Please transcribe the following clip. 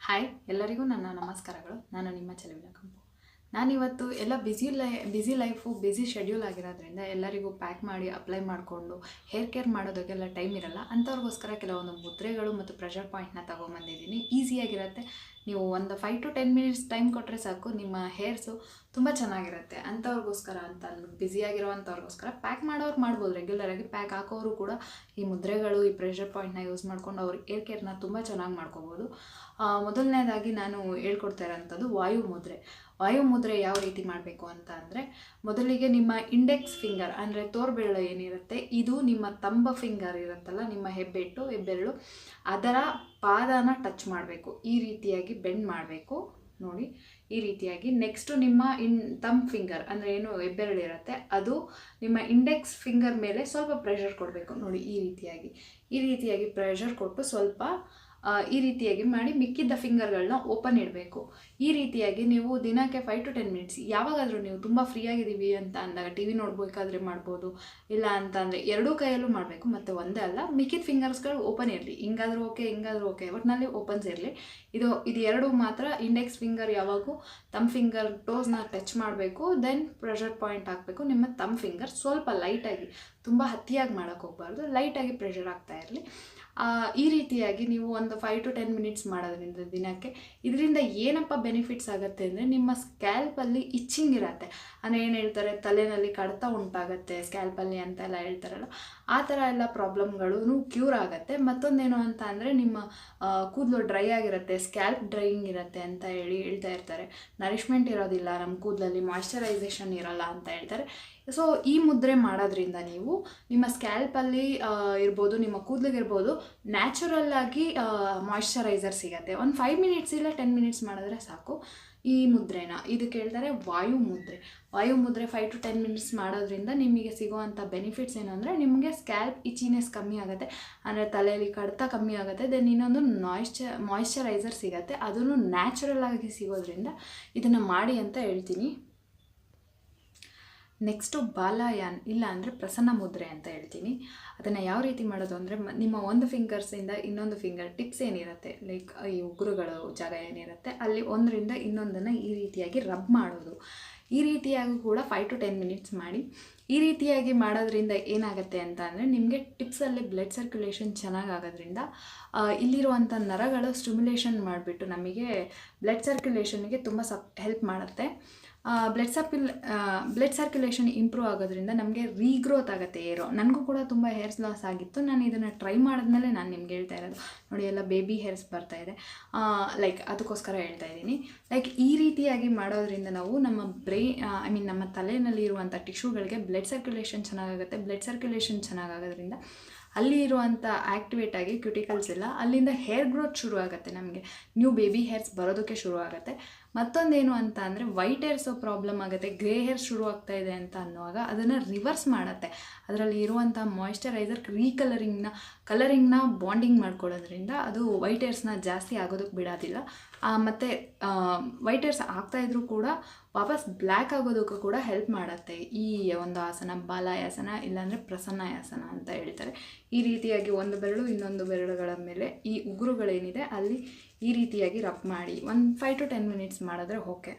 Hi ಎಲ್ಲರಿಗೂ ನನ್ನ ನಮಸ್ಕಾರಗಳು. ನಾನು ನಿಮ್ಮ ಚೆಲುವಿನ ಕಂಪು. ನಾನಿವತ್ತು ಎಲ್ಲ ಬ್ಯುಸಿ ಲೈ ಬ್ಯುಸಿ ಲೈಫು ಬ್ಯುಸಿ ಶೆಡ್ಯೂಲ್ ಆಗಿರೋದ್ರಿಂದ ಎಲ್ಲರಿಗೂ ಪ್ಯಾಕ್ ಮಾಡಿ ಅಪ್ಲೈ ಮಾಡಿಕೊಂಡು ಹೇರ್ ಕೇರ್ ಮಾಡೋದಕ್ಕೆಲ್ಲ ಟೈಮ್ ಇರಲ್ಲ. ಅಂಥವ್ರಿಗೋಸ್ಕರ ಕೆಲವೊಂದು ಮುದ್ರೆಗಳು ಮತ್ತು ಪ್ರೆಷರ್ ಪಾಯಿಂಟ್ನ ತೊಗೊಂಬಂದಿದ್ದೀನಿ. ಈಸಿಯಾಗಿರುತ್ತೆ ನೀವು ಒಂದು five to ten minutes time ಕೊಟ್ಟರೆ ಸಾಕು. ನಿಮ್ಮ ಹೇರ್ಸು ತುಂಬ ಚೆನ್ನಾಗಿರುತ್ತೆ. ಅಂಥವ್ರಿಗೋಸ್ಕರ ಅಂತ ಅಂದ್ಬಿಟ್ಟು ಬ್ಯುಸಿಯಾಗಿರೋವಂಥವ್ರಿಗೋಸ್ಕರ ಪ್ಯಾಕ್ ಮಾಡೋರು ಮಾಡ್ಬೋದು. ರೆಗ್ಯುಲರಾಗಿ ಪ್ಯಾಕ್ ಹಾಕೋರು ಕೂಡ ಈ ಮುದ್ರೆಗಳು, ಈ ಪ್ರೆಷರ್ ಪಾಯಿಂಟ್ನ ಯೂಸ್ ಮಾಡ್ಕೊಂಡು ಅವ್ರ ಏರ್ ಕೇರ್ನ ತುಂಬ ಚೆನ್ನಾಗಿ ಮಾಡ್ಕೋಬೋದು. ಮೊದಲನೇದಾಗಿ ನಾನು ಹೇಳ್ಕೊಡ್ತಾ ಇರೋಂಥದ್ದು ವಾಯು ಮುದ್ರೆ. ವಾಯು ಮುದ್ರೆ ಯಾವ ರೀತಿ ಮಾಡಬೇಕು ಅಂತ ಅಂದರೆ ಮೊದಲಿಗೆ ನಿಮ್ಮ ಇಂಡೆಕ್ಸ್ ಫಿಂಗರ್ ಅಂದರೆ ತೋರ್ಬೆರಳು ಏನಿರುತ್ತೆ? ಇದು ನಿಮ್ಮ ತಂಬ ಫಿಂಗರ್ ಇರುತ್ತಲ್ಲ, ನಿಮ್ಮ ಹೆಬ್ಬೆಟ್ಟು, ಹೆಬ್ಬೆರಳು, ಅದರ ಪಾದನ ಟಚ್ ಮಾಡಬೇಕು. ಈ ರೀತಿಯಾಗಿ ಬೆಂಡ್ ಮಾಡಬೇಕು. ನೋಡಿ, ಈ ರೀತಿಯಾಗಿ. ನೆಕ್ಸ್ಟು ನಿಮ್ಮ ಇನ್ ತಮ್ ಫಿಂಗರ್ ಅಂದರೆ ಏನು? ಹೆಬ್ಬೆರಳು ಇರುತ್ತೆ. ಅದು ನಿಮ್ಮ ಇಂಡೆಕ್ಸ್ ಫಿಂಗರ್ ಮೇಲೆ ಸ್ವಲ್ಪ ಪ್ರೆಷರ್ ಕೊಡಬೇಕು. ನೋಡಿ, ಈ ರೀತಿಯಾಗಿ. ಈ ರೀತಿಯಾಗಿ ಪ್ರೆಷರ್ ಕೊಟ್ಟು ಸ್ವಲ್ಪ ಈ ರೀತಿಯಾಗಿ ಮಾಡಿ ಮಿಕ್ಕಿದ್ದ ಫಿಂಗರ್ಗಳನ್ನ ಓಪನ್ ಇಡಬೇಕು. ಈ ರೀತಿಯಾಗಿ ನೀವು ದಿನಕ್ಕೆ ಫೈವ್ ಟು ಟೆನ್ ಮಿನಿಟ್ಸ್ ಯಾವಾಗಾದರೂ ನೀವು ತುಂಬ ಫ್ರೀ ಆಗಿದ್ದೀವಿ ಅಂತ ಅಂದಾಗ ಟಿ ವಿ ನೋಡ್ಬೇಕಾದ್ರೆ ಮಾಡ್ಬೋದು. ಇಲ್ಲ ಅಂತ ಅಂದರೆ ಎರಡೂ ಕೈಯಲ್ಲೂ ಮಾಡಬೇಕು, ಮತ್ತು ಒಂದೇ ಅಲ್ಲ, ಮಿಕ್ಕಿದ ಫಿಂಗರ್ಸ್ಗಳು ಓಪನ್ ಇರಲಿ. ಹಿಂಗಾದರೂ ಓಕೆ ಹಿಂಗಾದರೂ ಓಕೆ ಒಟ್ಟಿನಲ್ಲಿ ಓಪನ್ಸ್ ಇರಲಿ. ಇದು ಇದು ಎರಡು ಮಾತ್ರ ಇಂಡೆಕ್ಸ್ ಫಿಂಗರ್ ಯಾವಾಗೂ ತಮ್ಮ ಫಿಂಗರ್ ಟೋಸ್ನ ಟಚ್ ಮಾಡಬೇಕು ದೆನ್ ಪ್ರೆಷರ್ ಪಾಯಿಂಟ್ ಹಾಕಬೇಕು. ನಿಮ್ಮ ತಮ್ಮ ಫಿಂಗರ್ ಸ್ವಲ್ಪ ಲೈಟಾಗಿ ತುಂಬ ಹತ್ತಿಯಾಗಿ ಮಾಡೋಕ್ಕೆ ಹೋಗಬಾರ್ದು. ಲೈಟಾಗಿ ಪ್ರೆಷರ್ ಆಗ್ತಾ ಇರಲಿ. ಈ ರೀತಿಯಾಗಿ ನೀವು ಒಂದು ಫೈವ್ ಟು ಟೆನ್ ಮಿನಿಟ್ಸ್ ಮಾಡೋದ್ರಿಂದ ದಿನಕ್ಕೆ. ಇದರಿಂದ ಏನಪ್ಪ ಬೆನಿಫಿಟ್ಸ್ ಆಗುತ್ತೆ ಅಂದರೆ ನಿಮ್ಮ ಸ್ಕ್ಯಾಲ್ಪಲ್ಲಿ ಇಚ್ಚಿಂಗ್ ಇರತ್ತೆ. ಅಂದರೆ ಏನು ಹೇಳ್ತಾರೆ, ತಲೆನಲ್ಲಿ ಕಡಿತ ಉಂಟಾಗುತ್ತೆ ಸ್ಕ್ಯಾಲ್ಪಲ್ಲಿ ಅಂತೆಲ್ಲ ಹೇಳ್ತಾರಲ್ಲ, ಆ ಥರ ಎಲ್ಲ ಪ್ರಾಬ್ಲಮ್ಗಳು ಕ್ಯೂರ್ ಆಗುತ್ತೆ. ಮತ್ತೊಂದೇನು ಅಂತ ಅಂದರೆ ನಿಮ್ಮ ಕೂದಲು ಡ್ರೈ ಆಗಿರುತ್ತೆ ಸ್ಕ್ಯಾಲ್ಪ್ ಡ್ರೈಯಿಂಗ್ ಇರುತ್ತೆ ಅಂತ ಹೇಳಿ ಹೇಳ್ತಾ ಇರ್ತಾರೆ. ನರಿಷ್ಮೆಂಟ್ ಇರೋದಿಲ್ಲ ನಮ್ಮ ಕೂದಲಲ್ಲಿ ಮಾಯಶ್ಚರೈಸೇಷನ್ ಇರೋಲ್ಲ ಅಂತ ಹೇಳ್ತಾರೆ. ಸೊ ಈ ಮುದ್ರೆ ಮಾಡೋದ್ರಿಂದ ನೀವು ನಿಮ್ಮ ಸ್ಕ್ಯಾಲ್ಪಲ್ಲಿ ಇರ್ಬೋದು, ನಿಮ್ಮ ಕೂದಲಿಗಿರ್ಬೋದು ನ್ಯಾಚುರಲ್ ಆಗಿ ಮಾಯ್ಶ್ಚರೈಸರ್ ಸಿಗತ್ತೆ. ಒಂದು ಫೈವ್ ಮಿನಿಟ್ಸ್ ಇಲ್ಲ ಟೆನ್ ಮಿನಿಟ್ಸ್ ಮಾಡಿದ್ರೆ ಸಾಕು. ಈ ಮುದ್ರೆನ ಇದಕ್ಕೆ ಹೇಳ್ತಾರೆ ವಾಯು ಮುದ್ರೆ. ವಾಯು ಮುದ್ರೆ ಫೈವ್ ಟು ಟೆನ್ ಮಿನಿಟ್ಸ್ ಮಾಡೋದ್ರಿಂದ ನಿಮಗೆ ಸಿಗುವಂಥ ಬೆನಿಫಿಟ್ಸ್ ಏನು ಅಂದರೆ ನಿಮಗೆ ಸ್ಕ್ಯಾಲ್ಪ್ ಇಚಿನೆಸ್ ಕಮ್ಮಿ ಆಗುತ್ತೆ. ಅಂದರೆ ತಲೆಯಲ್ಲಿ ಕಡಿತ ಕಮ್ಮಿ ಆಗುತ್ತೆ. ದೆನ್ ಇನ್ನೊಂದು ಮಾಯ್ಶ್ಚ ಮಾಯ್ಶ್ಚರೈಸರ್ ಸಿಗುತ್ತೆ. ಅದನ್ನು ನ್ಯಾಚುರಲ್ ಆಗಿ ಸಿಗೋದ್ರಿಂದ ಇದನ್ನು ಮಾಡಿ ಅಂತ ಹೇಳ್ತೀನಿ. ನೆಕ್ಸ್ಟು ಬಾಲಯಾನ್, ಇಲ್ಲ ಅಂದರೆ ಪ್ರಸನ್ನ ಮುದ್ರೆ ಅಂತ ಹೇಳ್ತೀನಿ. ಅದನ್ನು ಯಾವ ರೀತಿ ಮಾಡೋದು ಅಂದರೆ ನಿಮ್ಮ ಒಂದು ಫಿಂಗರ್ಸಿಂದ ಇನ್ನೊಂದು ಫಿಂಗರ್ ಟಿಪ್ಸ್ ಏನಿರುತ್ತೆ? ಲೈಕ್ ಈ ಉಗುರುಗಳು ಜಾಗ ಏನಿರುತ್ತೆ? ಅಲ್ಲಿ ಒಂದರಿಂದ ಇನ್ನೊಂದನ್ನು ಈ ರೀತಿಯಾಗಿ ರಬ್ ಮಾಡೋದು. ಈ ರೀತಿಯಾಗಿ ಕೂಡ ಫೈವ್ ಟು ಟೆನ್ ಮಿನಿಟ್ಸ್ ಮಾಡಿ ಈ ರೀತಿಯಾಗಿ ಮಾಡೋದ್ರಿಂದ ಏನಾಗುತ್ತೆ ಅಂತ ಅಂದರೆ ನಿಮಗೆ ಟಿಪ್ಸಲ್ಲಿ ಬ್ಲಡ್ ಸರ್ಕ್ಯುಲೇಷನ್ ಚೆನ್ನಾಗಾಗೋದ್ರಿಂದ ಇಲ್ಲಿರುವಂಥ ನರಗಳು ಸ್ಟಿಮ್ಯುಲೇಷನ್ ಮಾಡಿಬಿಟ್ಟು ನಮಗೆ ಬ್ಲಡ್ ಸರ್ಕ್ಯುಲೇಷನ್ಗೆ ತುಂಬ ಸಪ್ ಹೆಲ್ಪ್ ಮಾಡುತ್ತೆ. ಬ್ಲಡ್ ಸರ್ಕ್ಯುಲ್ ಬ್ಲಡ್ ಸರ್ಕ್ಯುಲೇಷನ್ ಇಂಪ್ರೂವ್ ಆಗೋದ್ರಿಂದ ನಮಗೆ ರೀಗ್ರೋತ್ ಆಗುತ್ತೆ ಏರೋ ನನಗೂ ಕೂಡ ತುಂಬ ಹೇರ್ಸ್ ಲಾಸ್ ಆಗಿತ್ತು. ನಾನು ಇದನ್ನು ಟ್ರೈ ಮಾಡಿದ್ಮೇಲೆ ನಾನು ನಿಮ್ಗೆ ಹೇಳ್ತಾ ಇರೋದು. ನೋಡಿ ಎಲ್ಲ ಬೇಬಿ ಹೇರ್ಸ್ ಬರ್ತಾ ಇದೆ. ಲೈಕ್ ಅದಕ್ಕೋಸ್ಕರ ಹೇಳ್ತಾ ಇದ್ದೀನಿ. ಲೈಕ್ ಈ ರೀತಿಯಾಗಿ ಮಾಡೋದ್ರಿಂದ ನಾವು ನಮ್ಮ ಬ್ರೈನ್ ಐ ಮೀನ್ ನಮ್ಮ ತಲೆಯಲ್ಲಿ ಇರುವಂಥ ಟಿಶ್ಯೂಗಳಿಗೆ ಬ್ಲಡ್ ಸರ್ಕ್ಯುಲೇಷನ್ ಚೆನ್ನಾಗಾಗುತ್ತೆ. ಬ್ಲಡ್ ಸರ್ಕ್ಯುಲೇಷನ್ ಚೆನ್ನಾಗಾಗೋದ್ರಿಂದ ಅಲ್ಲಿ ಇರುವಂಥ ಆ್ಯಕ್ಟಿವೇಟ್ ಆಗಿ ಕ್ಯುಟಿಕಲ್ಸ್ ಎಲ್ಲ ಅಲ್ಲಿಂದ ಹೇರ್ ಗ್ರೋತ್ ಶುರು ಆಗುತ್ತೆ ನಮಗೆ. ನ್ಯೂ ಬೇಬಿ ಹೇರ್ಸ್ ಬರೋದಕ್ಕೆ ಶುರು ಆಗುತ್ತೆ ಮತ್ತೊಂದೇನು ಅಂತ ಅಂದರೆ ವೈಟ್ ಹೇರ್ಸು ಪ್ರಾಬ್ಲಮ್ ಆಗುತ್ತೆ ಗ್ರೇ ಹೇರ್ ಶುರು ಆಗ್ತಾ ಇದೆ ಅಂತ ಅನ್ನುವಾಗ ಅದನ್ನು ರಿವರ್ಸ್ ಮಾಡುತ್ತೆ. ಅದರಲ್ಲಿ ಇರುವಂಥ ಮಾಯ್ಶ್ಚರೈಸರ್ ರೀಕಲರಿಂಗ್ನ ಕಲರಿಂಗ್ನ ಬಾಂಡಿಂಗ್ ಮಾಡ್ಕೊಳ್ಳೋದ್ರಿಂದ ಅದು ವೈಟ್ ಹೇರ್ಸ್ನ ಜಾಸ್ತಿ ಆಗೋದಕ್ಕೆ ಬಿಡೋದಿಲ್ಲ. ಮತ್ತು ವೈಟ್ ಹೇರ್ಸ್ ಆಗ್ತಾ ಇದ್ರೂ ಕೂಡ ವಾಪಸ್ ಬ್ಲ್ಯಾಕ್ ಆಗೋದಕ್ಕೂ ಕೂಡ ಹೆಲ್ಪ್ ಮಾಡುತ್ತೆ. ಈ ಒಂದು ಆಸನ, ಬಾಲಾಯಾಸನ, ಇಲ್ಲಾಂದರೆ ಪ್ರಸನ್ನಾಯಾಸನ ಅಂತ ಹೇಳ್ತಾರೆ. ಈ ರೀತಿಯಾಗಿ ಒಂದು ಬೆರಳು ಇನ್ನೊಂದು ಬೆರಳುಗಳ ಮೇಲೆ ಈ ಉಗುರುಗಳೇನಿದೆ, ಅಲ್ಲಿ ಈ ರೀತಿಯಾಗಿ ರಬ್ ಮಾಡಿ ಒಂದು ಫೈವ್ ಟು ಟೆನ್ ಮಿನಿಟ್ಸ್ ಮಾಡಿದ್ರೆ ಓಕೆ